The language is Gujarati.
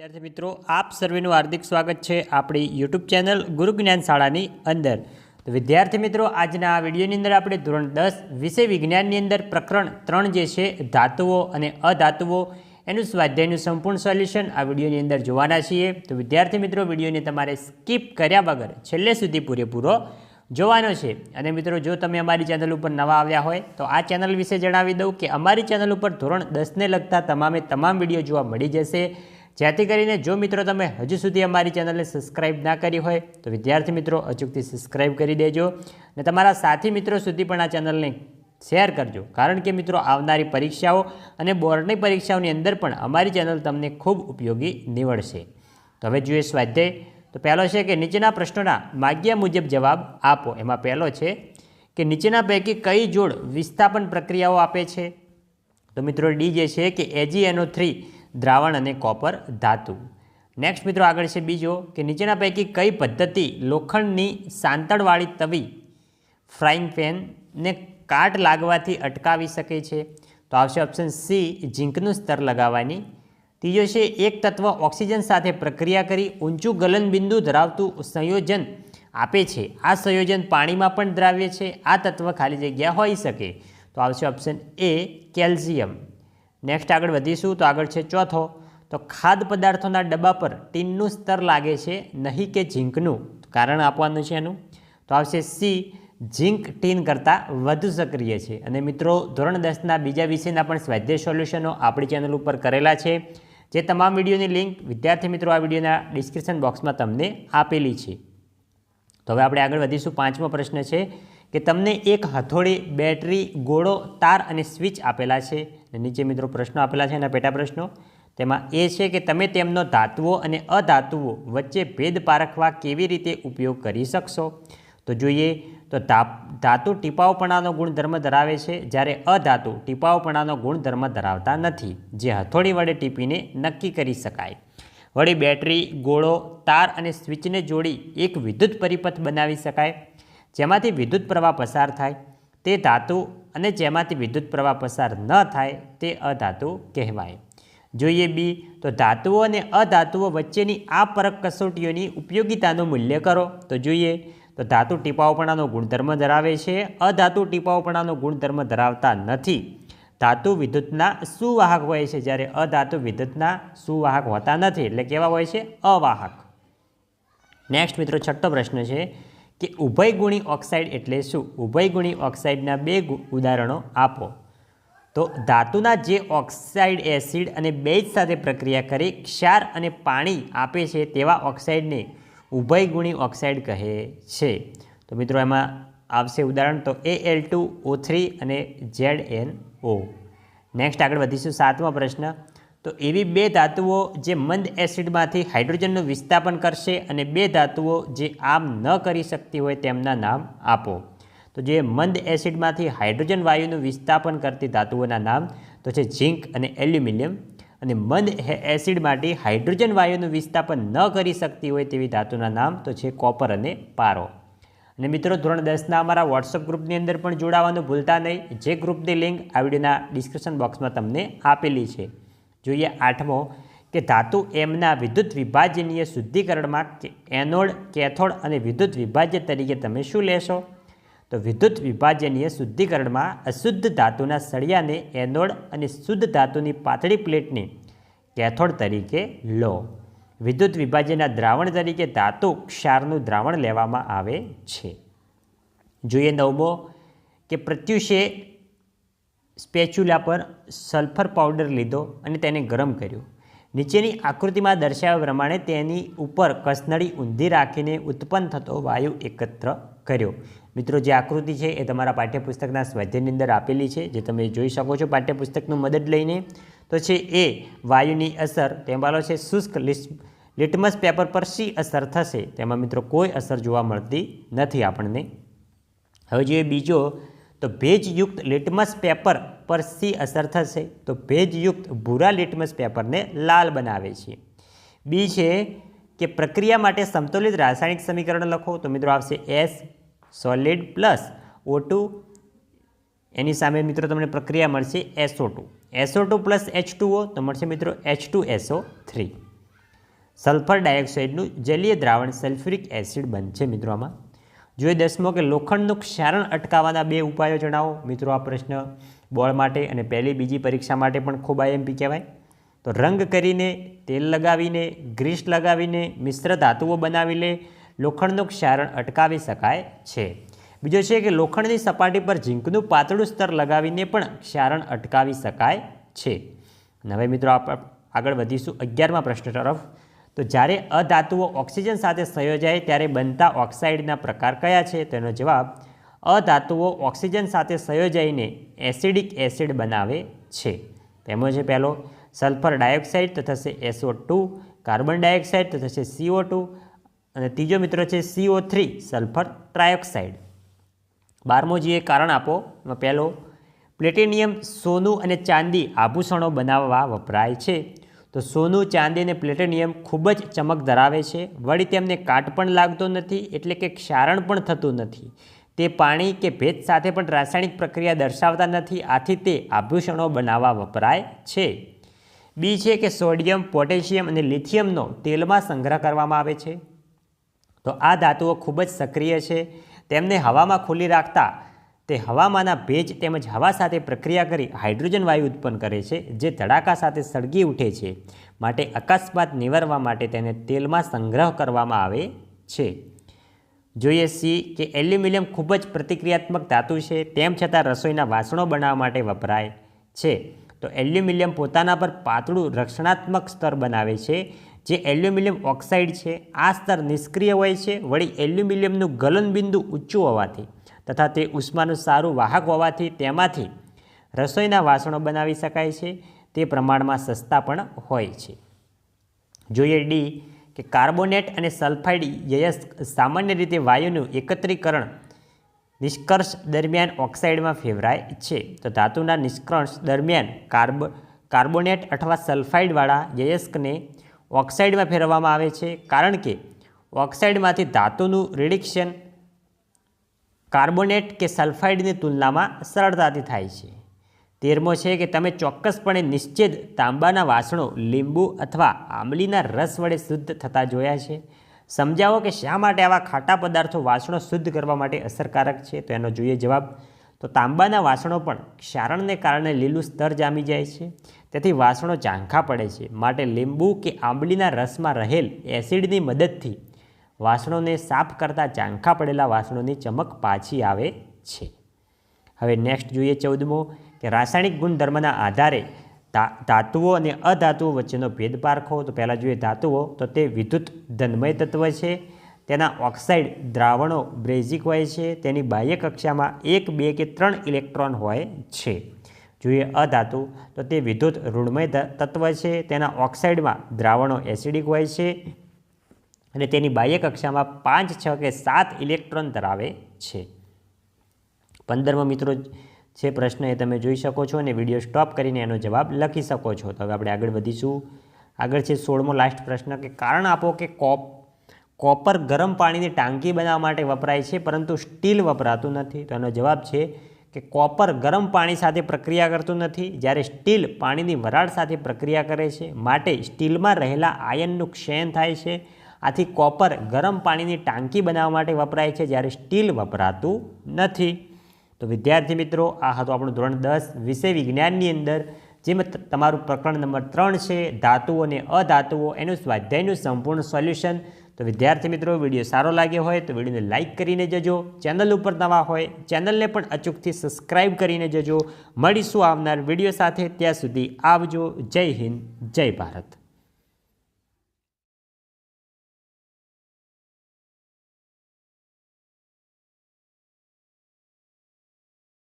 વિદ્યાર્થી મિત્રો, આપ સર્વેનું હાર્દિક સ્વાગત છે આપણી યુટ્યુબ ચેનલ ગુરુ જ્ઞાન શાળાની અંદર. તો વિદ્યાર્થી મિત્રો, આજના આ વિડીયોની અંદર આપણે ધોરણ દસ વિષય વિજ્ઞાનની અંદર પ્રકરણ ત્રણ જે છે, ધાતુઓ અને અધાતુઓ, એનું સ્વાધ્યાયનું સંપૂર્ણ સોલ્યુશન આ વિડીયોની અંદર જોવાના છીએ. તો વિદ્યાર્થી મિત્રો, વિડીયોને તમારે સ્કીપ કર્યા વગર છેલ્લે સુધી પૂરેપૂરો જોવાનો છે. અને મિત્રો, જો તમે અમારી ચેનલ ઉપર નવા આવ્યા હોય, તો આ ચેનલ વિશે જણાવી દઉં કે અમારી ચેનલ ઉપર ધોરણ દસને લગતા તમામે તમામ વીડિયો જોવા મળી જશે. જેથી કરીને જો મિત્રો તમે હજુ સુધી અમારી ચેનલને સબસ્ક્રાઇબ ના કરી હોય, તો વિદ્યાર્થી મિત્રો અચૂકથી સબસ્ક્રાઇબ કરી દેજો અને તમારા સાથી મિત્રો સુધી પણ આ ચેનલને શેર કરજો. કારણ કે મિત્રો આવનારી પરીક્ષાઓ અને બોર્ડની પરીક્ષાઓની અંદર પણ અમારી ચેનલ તમને ખૂબ ઉપયોગી નીવડશે. તો હવે જોઈએ સ્વાધ્યાય. તો પહેલો છે કે નીચેના પ્રશ્નોના માગ્યા મુજબ જવાબ આપો. એમાં પહેલો છે કે નીચેના પૈકી કઈ જોડ વિસ્થાપન પ્રક્રિયાઓ આપે છે? તો મિત્રો ડી જે છે કે એજીએનઓ થ્રી દ્રાવણ અને કોપર ધાતુ. નેક્સ્ટ મિત્રો આગળ છે બીજો કે નીચેના પૈકી કઈ પદ્ધતિ લોખંડની સાંતળવાળી તવી ફ્રાઈંગ પેનને કાટ લાગવાથી અટકાવી શકે છે? તો આવશે ઓપ્શન સી, ઝીંકનું સ્તર લગાવવાની. ત્રીજો છે, એક તત્વ ઓક્સિજન સાથે પ્રક્રિયા કરી ઊંચું ગલનબિંદુ ધરાવતું સંયોજન આપે છે. આ સંયોજન પાણીમાં પણ દ્રાવ્ય છે. આ તત્વ ખાલી જગ્યા હોઈ શકે. તો આવશે ઓપ્શન એ કેલ્શિયમ. નેક્સ્ટ આગળ વધીશું, તો આગળ છે ચોથો. તો ખાદ્ય પદાર્થોના ડબ્બા પર ટીનનું સ્તર લાગે છે, નહીં કે ઝીંકનું. કારણ આપવાનું છે એનું. તો આવશે સી, ઝીંક ટીન કરતાં વધુ સક્રિય છે. અને મિત્રો, ધોરણ દસના બીજા વિષયના પણ સ્વાધ્યાય સોલ્યુશનો આપણી ચેનલ ઉપર કરેલા છે. જે તમામ વિડીયોની લિંક વિદ્યાર્થી મિત્રો આ વિડીયોના ડિસ્ક્રિપ્શન બોક્સમાં તમને આપેલી છે. તો હવે આપણે આગળ વધીશું. પાંચમો પ્રશ્ન છે કે તમને એક હથોડી બેટરી, ગોળો, તાર અને સ્વિચ આપેલા છે. નીચે મિત્રો પ્રશ્નો આપેલા છે એના પેટા પ્રશ્નો. તેમાં એ છે કે તમે તેમનો ધાતુઓ અને અધાતુઓ વચ્ચે ભેદ પારખવા કેવી રીતે ઉપયોગ કરી શકશો? તો જોઈએ, તો ધાતુ ટીપાવપણાનો ગુણધર્મ ધરાવે છે જ્યારે અધાતુ ટીપાવપણાનો ગુણધર્મ ધરાવતા નથી, જે હથોડી વડે ટીપીને નક્કી કરી શકાય. વળી બેટરી, ગોળો, તાર અને સ્વિચને જોડી એક વિદ્યુત પરિપથ બનાવી શકાય, જેમાંથી વિદ્યુત પ્રવાહ પસાર થાય. તે ધાતુ અને જેમાંથી વિદ્યુત પ્રવાહ પસાર ન થાય તે અધાતુ કહેવાય. જોઈએ બી, તો ધાતુઓ અને અધાતુઓ વચ્ચેની આ પરક કસોટીઓની ઉપયોગિતાનું મૂલ્ય કરો. તો જોઈએ, તો ધાતુ ટીપાઓપણાનો ગુણધર્મ ધરાવે છે. અધાતુ ટીપાઓપણાનો ગુણધર્મ ધરાવતા નથી. ધાતુ વિદ્યુતના સુવાહક હોય છે જ્યારે અધાતુ વિદ્યુતના સુવાહક હોતા નથી. એટલે કેવા હોય છે? અવાહક. નેક્સ્ટ મિત્રો, છઠ્ઠો પ્રશ્ન છે. કે ઉભયગુણી ઓક્સાઇડ એટલે શું? ઉભયગુણી ઓક્સાઇડના બે ઉદાહરણો આપો. તો ધાતુના જે ઓક્સાઇડ એસિડ અને બેજ સાથે પ્રક્રિયા કરી ક્ષાર અને પાણી આપે છે તેવા ઓક્સાઇડને ઉભયગુણી ઓક્સાઇડ કહે છે. તો મિત્રો એમાં આવશે ઉદાહરણ તો A L two O three અને ઝેડ એન ઓ નેક્સ્ટ આગળ વધીશું સાતમો પ્રશ્ન. તો એવી બે ધાતુઓ જે મંદ એસિડમાંથી હાઇડ્રોજનનું વિસ્થાપન કરશે અને બે ધાતુઓ જે આમ ન કરી શકતી હોય તેમના નામ આપો. તો જે મંદ એસિડમાંથી હાઇડ્રોજન વાયુનું વિસ્થાપન કરતી ધાતુઓના નામ, તો છે ઝીંક અને એલ્યુમિનિયમ. અને મંદ એસિડમાંથી હાઇડ્રોજન વાયુનું વિસ્થાપન ન કરી શકતી હોય તેવી ધાતુના નામ, તો છે કોપર અને પારો. અને મિત્રો, ધોરણ દસના અમારા વોટ્સઅપ ગ્રુપની અંદર પણ જોડાવાનું ભૂલતા નહીં. જે ગ્રુપની લિંક આ વિડીયોના ડિસ્ક્રિપ્શન બોક્સમાં તમને આપેલી છે. જોઈએ આઠમો કે ધાતુ એમના વિદ્યુત વિભાજનીય શુદ્ધિકરણમાં એનોડ, કેથોડ અને વિદ્યુત વિભાજ્ય તરીકે તમે શું લેશો? તો વિદ્યુત વિભાજનીય શુદ્ધિકરણમાં અશુદ્ધ ધાતુના સળિયાને એનોડ અને શુદ્ધ ધાતુની પાતળી પ્લેટની કેથોડ તરીકે લો. વિદ્યુત વિભાજનના દ્રાવણ તરીકે ધાતુ ક્ષારનું દ્રાવણ લેવામાં આવે છે. જોઈએ નવમો કે પ્રત્યુષે સ્પેચ્યુલા પર સલ્ફર પાવડર લીધો અને તેને ગરમ કર્યો. નીચેની આકૃતિમાં દર્શાવ્યા પ્રમાણે તેની ઉપર કસનળી ઊંધી રાખીને ઉત્પન્ન થતો વાયુ એકત્ર કર્યો. મિત્રો, જે આકૃતિ છે એ તમારા પાઠ્યપુસ્તકના સ્વાધ્યાયની અંદર આપેલી છે, જે તમે જોઈ શકો છો પાઠ્યપુસ્તકનું મદદ લઈને. તો છે એ, વાયુની અસર, તેમાં છે શુષ્ક લિટમસ પેપર પર શી અસર થશે? તેમાં મિત્રો કોઈ અસર જોવા મળતી નથી આપણને. હવે જોઈએ બીજો તો ભેજયુક્ત લિટમસ પેપર પર સી અસર થશે. તો ભેજયુક્ત ભૂરા લિટમસ પેપરને લાલ બનાવે છે. બી છે કે પ્રક્રિયા માટે સંતુલિત રાસાયણિક સમીકરણ લખો. તો મિત્રો આવશે એસ સોલિડ પ્લસ ઓ એની સામે મિત્રો તમને પ્રક્રિયા મળશે એસઓ ટુ. પ્લસ એચ તો મળશે મિત્રો H two S O three. Sulphur ડાયોક્સાઇડનું જલીય દ્રાવણ સલ્ફ્યુરિક એસિડ બનશે મિત્રો આમાં. જોઈએ દસમો કે લોખંડનું ક્ષારણ અટકાવવાના બે ઉપાયો જણાવો. મિત્રો, આ પ્રશ્ન બોર્ડ માટે અને પહેલી બીજી પરીક્ષા માટે પણ ખૂબ આઈએમપી કહેવાય. તો રંગ કરીને, તેલ લગાવીને, ગ્રીસ લગાવીને, મિશ્ર ધાતુઓ બનાવીને લોખંડનું ક્ષારણ અટકાવી શકાય છે. બીજો છે કે લોખંડની સપાટી પર ઝીંકનું પાતળું સ્તર લગાવીને પણ ક્ષારણ અટકાવી શકાય છે. અને હવે મિત્રો આગળ વધીશું અગિયારમાં પ્રશ્ન તરફ. તો જ્યારે અધાતુઓ ઓક્સિજન સાથે સંયોજાય ત્યારે બનતા ઓક્સાઇડના પ્રકાર કયા છે? તેનો જવાબ અધાતુઓ ઓક્સિજન સાથે સંયોજાઈને એસિડિક એસિડ બનાવે છે. તેમાં છે પહેલો, સલ્ફર ડાયોક્સાઇડ તો થશે એસઓ ટુ, કાર્બન ડાયોક્સાઇડ તો થશે સીઓ ટુ, અને ત્રીજો મિત્રો છે સીઓ થ્રી, સલ્ફર ટ્રાયોક્સાઇડ. બારમો જે કારણ આપો પહેલો, પ્લેટિનિયમ સોનું અને ચાંદી આભૂષણો બનાવવા વપરાય છે. તો સોનું ચાંદી અને પ્લેટિનિયમ ખૂબ જ ચમક ધરાવે છે. વળી તેમને કાટ પણ લાગતો નથી, એટલે કે ક્ષારણ પણ થતું નથી. તે પાણી કે ભેજ સાથે પણ રાસાયણિક પ્રક્રિયા દર્શાવતા નથી, આથી તે આભૂષણો બનાવવા વપરાય છે. બી છે કે સોડિયમ, પોટેશિયમ અને લિથિયમનો તેલમાં સંગ્રહ કરવામાં આવે છે. તો આ ધાતુઓ ખૂબ જ સક્રિય છે. તેમને હવામાં ખુલ્લી રાખતા તે હવામાંના ભેજ તેમજ હવા સાથે પ્રક્રિયા કરી હાઇડ્રોજન વાયુ ઉત્પન્ન કરે છે, જે ધડાકા સાથે સળગી ઉઠે છે. માટે અકસ્માત નિવારવા માટે તેને તેલમાં સંગ્રહ કરવામાં આવે છે. જોઈએ સી કે એલ્યુમિનિયમ ખૂબ જ પ્રતિક્રિયાત્મક ધાતુ છે, તેમ છતાં રસોઈના વાસણો બનાવવા માટે વપરાય છે. તો એલ્યુમિનિયમ પોતાના પર પાતળું રક્ષણાત્મક સ્તર બનાવે છે, જે એલ્યુમિનિયમ ઓક્સાઇડ છે. આ સ્તર નિષ્ક્રિય હોય છે, વળી એલ્યુમિનિયમનું ગલનબિંદુ ઊંચું હોવાથી. તથા તે ઉષ્માનું સારું વાહક હોવાથી તેમાંથી રસોઈના વાસણો બનાવી શકાય છે. તે પ્રમાણમાં સસ્તા પણ હોય છે. જોઈએ ડી કે કાર્બોનેટ અને સલ્ફાઇડ યયસ્ક સામાન્ય રીતે વાયુનું એકત્રીકરણ નિષ્કર્ષ દરમિયાન ઓક્સાઇડમાં ફેવરાય છે. તો ધાતુના નિષ્કર્ષ દરમિયાન કાર્બ, કાર્બોનેટ અથવા સલ્ફાઇડવાળા યયસ્કને ઓક્સાઇડમાં ફેરવવામાં આવે છે. કારણ કે ઓક્સાઇડમાંથી ધાતુનું રિડિક્શન કાર્બોનેટ કે સલ્ફાઇડની તુલનામાં સરળતાથી થાય છે. તેરમો છે કે તમે ચોક્કસપણે નિશ્ચિત તાંબાના વાસણો લીંબુ અથવા આંબલીના રસ વડે શુદ્ધ થતા જોયા છે. સમજાવો કે શા માટે આવા ખાટા પદાર્થો વાસણો શુદ્ધ કરવા માટે અસરકારક છે? તો એનો જોઈએ જવાબ. તો તાંબાના વાસણો પણ ક્ષારણને કારણે લીલું સ્તર જામી જાય છે. તેથી વાસણો ઝાંખા પડે છે. માટે લીંબુ કે આંબલીના રસમાં રહેલ એસિડની મદદથી વાસણોને સાફ કરતાં ચાંખા પડેલા વાસણોની ચમક પાછી આવે છે. હવે નેક્સ્ટ જોઈએ ચૌદમો કે રાસાયણિક ગુણધર્મના આધારે ધાતુઓ અને અધાતુઓ વચ્ચેનો ભેદ પારખો તો પહેલાં જોઈએ ધાતુઓ, તો તે વિદ્યુત ધનમય તત્વ છે. તેના ઓક્સાઇડ દ્રાવણો બ્રેઝિક હોય છે. તેની બાહ્ય કક્ષામાં એક, બે કે ત્રણ ઇલેક્ટ્રોન હોય છે. જોઈએ અધાતુ, તો તે વિદ્યુત ઋણમય તત્વ છે. તેના ઓક્સાઇડમાં દ્રાવણો એસિડિક હોય છે. અને તેની બાહ્ય કક્ષામાં પાંચ, છ કે સાત ઇલેક્ટ્રોન ધરાવે છે. પંદરમો મિત્રો છે પ્રશ્ન એ તમે જોઈ શકો છો અને વીડિયો સ્ટોપ કરીને એનો જવાબ લખી શકો છો. તો હવે આપણે આગળ વધીશું. આગળ છે સોળમો લાસ્ટ પ્રશ્ન કે કારણ આપો કે કોપ, કોપર ગરમ પાણીની ટાંકી બનાવવા માટે વપરાય છે, પરંતુ સ્ટીલ વપરાતું નથી. તો એનો જવાબ છે કે કોપર ગરમ પાણી સાથે પ્રક્રિયા કરતું નથી. જ્યારે સ્ટીલ પાણીની વરાળ સાથે પ્રક્રિયા કરે છે, માટે સ્ટીલમાં રહેલા આયનનું ક્ષયન થાય છે. આથી કોપર ગરમ પાણીની ટાંકી બનાવવા માટે વપરાય છે જ્યારે સ્ટીલ વપરાતું નથી. તો વિદ્યાર્થી મિત્રો, આ હતું આપણું ધોરણ દસ વિષય વિજ્ઞાનની અંદર, જેમાં તમારું પ્રકરણ નંબર ત્રણ છે, ધાતુઓ અને અધાતુઓ, એનું સ્વાધ્યાયનું સંપૂર્ણ સોલ્યુશન. તો વિદ્યાર્થી મિત્રો, વીડિયો સારો લાગ્યો હોય તો વિડીયોને લાઇક કરીને જજો. ચેનલ ઉપર નવા હોય, ચેનલને પણ અચૂકથી સબસ્ક્રાઈબ કરીને જજો. મળીશું આવનાર વીડિયો સાથે, ત્યાં સુધી આવજો. જય હિન્દ, જય ભારત.